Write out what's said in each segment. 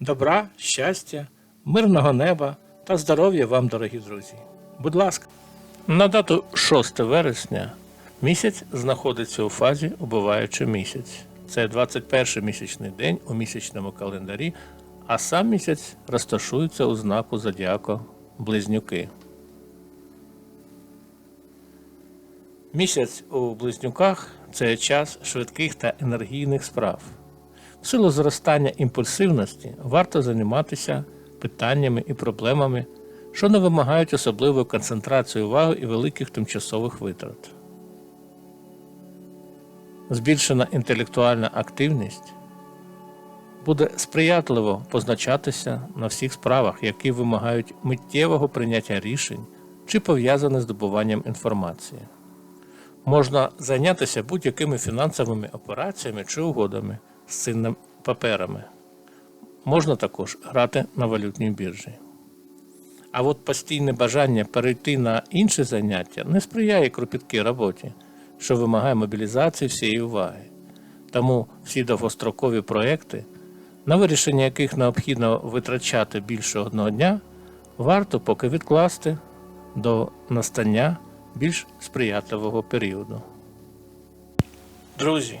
Добра, щастя, мирного неба та здоров'я вам, дорогі друзі. Будь ласка. На дату 6 вересня місяць знаходиться у фазі убиваючи місяць. Це 21 місячний день у місячному календарі, а сам місяць розташується у знаку зодіаку Близнюки. Місяць у близнюках це час швидких та енергійних справ. В силу зростання імпульсивності варто займатися питаннями і проблемами, що не вимагають особливої концентрації уваги і великих тимчасових витрат. Збільшена інтелектуальна активність буде сприятливо позначатися на всіх справах, які вимагають миттєвого прийняття рішень чи пов'язані з здобуванням інформації. Можна зайнятися будь-якими фінансовими операціями чи угодами з цінними паперами. Можна також грати на валютній біржі. А от постійне бажання перейти на інші заняття не сприяє кропіткій роботі, що вимагає мобілізації всієї уваги. Тому всі довгострокові проекти, на вирішення яких необхідно витрачати більше одного дня, варто поки відкласти до настання більш сприятливого періоду. Друзі,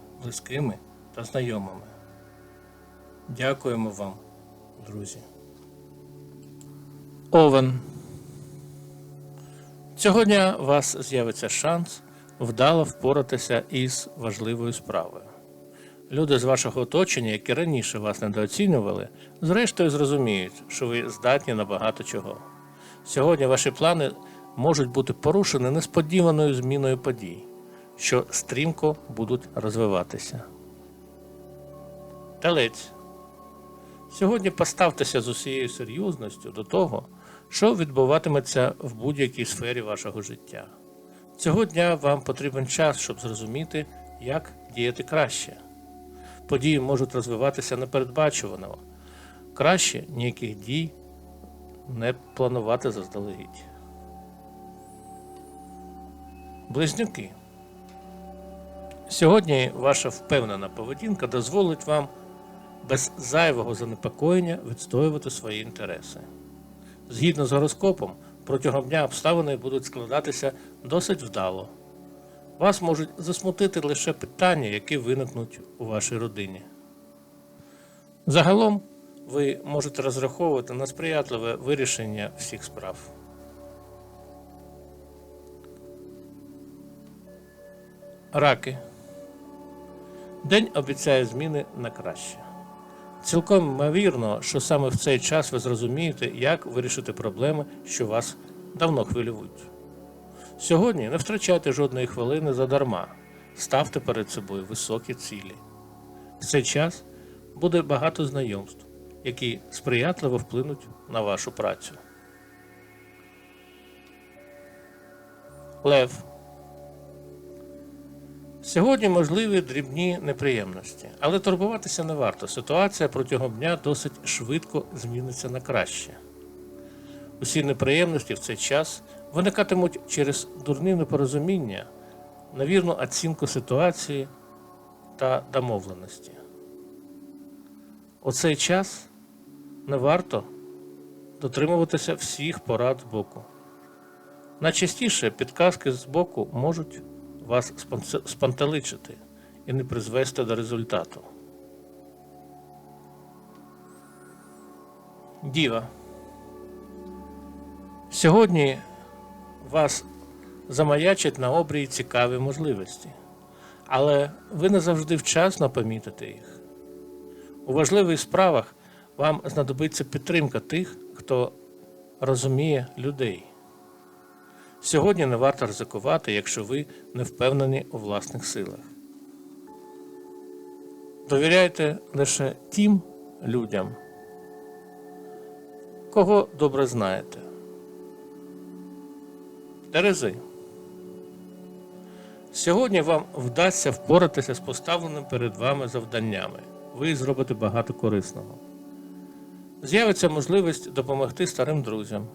близькими та знайомими. Дякуємо вам, друзі. Овен. Цього дня у вас з'явиться шанс вдало впоратися із важливою справою. Люди з вашого оточення, які раніше вас недооцінювали, зрештою зрозуміють, що ви здатні на багато чого. Сьогодні ваші плани можуть бути порушені несподіваною зміною подій, що стрімко будуть розвиватися. Телець. Сьогодні поставтеся з усією серйозністю до того, що відбуватиметься в будь-якій сфері вашого життя. Цього дня вам потрібен час, щоб зрозуміти, як діяти краще. Події можуть розвиватися непередбачувано. Краще ніяких дій не планувати заздалегідь. Близнюки. Сьогодні ваша впевнена поведінка дозволить вам без зайвого занепокоєння відстоювати свої інтереси. Згідно з гороскопом, протягом дня обставини будуть складатися досить вдало. Вас можуть засмутити лише питання, які виникнуть у вашій родині. Загалом ви можете розраховувати на сприятливе вирішення всіх справ. Раки. День обіцяє зміни на краще. Цілком ймовірно, що саме в цей час ви зрозумієте, як вирішити проблеми, що вас давно хвилюють. Сьогодні не втрачайте жодної хвилини задарма, ставте перед собою високі цілі. В цей час буде багато знайомств, які сприятливо вплинуть на вашу працю. Лев. Сьогодні можливі дрібні неприємності, але турбуватися не варто. Ситуація протягом дня досить швидко зміниться на краще. Усі неприємності в цей час виникатимуть через дурні непорозуміння, невірну оцінку ситуації та домовленості. У цей час не варто дотримуватися всіх порад з боку. Найчастіше підказки з боку можуть вас спантеличити і не призвести до результату. Діва. Сьогодні вас замаячать на обрії цікаві можливості, але ви не завжди вчасно помітите їх. У важливих справах вам знадобиться підтримка тих, хто розуміє людей. Сьогодні не варто ризикувати, якщо ви не впевнені у власних силах. Довіряйте лише тим людям, кого добре знаєте. Терези. Сьогодні вам вдасться впоратися з поставленими перед вами завданнями. Ви зробите багато корисного. З'явиться можливість допомогти старим друзям,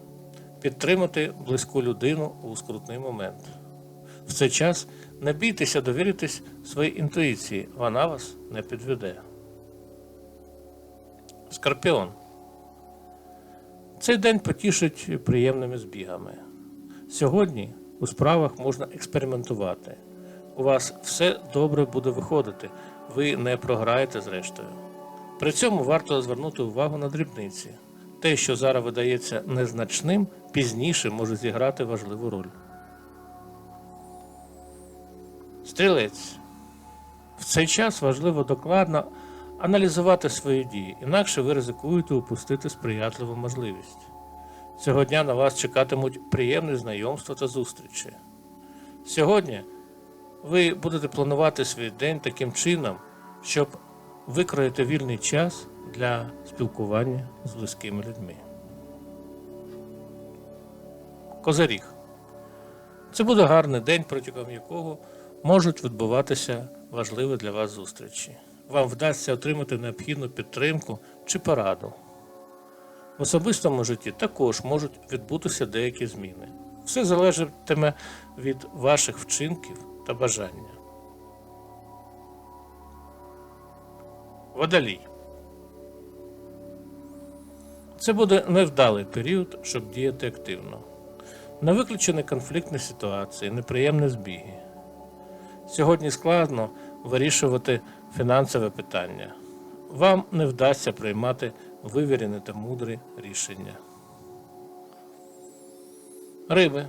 підтримати близьку людину у скрутний момент. В цей час не бійтеся довіритись своїй інтуїції, вона вас не підведе. Скорпіон. Цей день потішить приємними збігами. Сьогодні у справах можна експериментувати. У вас все добре буде виходити, ви не програєте зрештою. При цьому варто звернути увагу на дрібниці. Те, що зараз видається незначним, пізніше може зіграти важливу роль. Стрілець. В цей час важливо докладно аналізувати свої дії, інакше ви ризикуєте упустити сприятливу можливість. Цього дня на вас чекатимуть приємні знайомства та зустрічі. Сьогодні ви будете планувати свій день таким чином, щоб викроїти вільний час для спілкування з близькими людьми. Козаріг. Це буде гарний день, протягом якого можуть відбуватися важливі для вас зустрічі. Вам вдасться отримати необхідну підтримку чи пораду. В особистому житті також можуть відбутися деякі зміни. Все залежатиме від ваших вчинків та бажання. Водолій. Це буде невдалий період, щоб діяти активно. Не виключені конфліктні ситуації, неприємні збіги. Сьогодні складно вирішувати фінансове питання. Вам не вдасться приймати вивірені та мудрі рішення. Риби.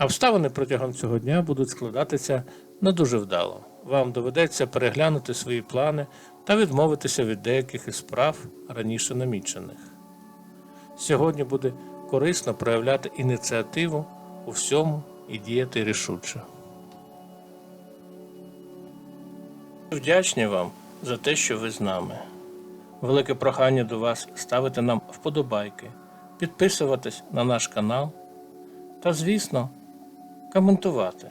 Обставини протягом цього дня будуть складатися не дуже вдало. Вам доведеться переглянути свої плани та відмовитися від деяких із справ раніше намічених. Сьогодні буде корисно проявляти ініціативу у всьому і діяти рішуче. Вдячні вам за те, що ви з нами. Велике прохання до вас ставити нам вподобайки, підписуватись на наш канал та, звісно, коментувати.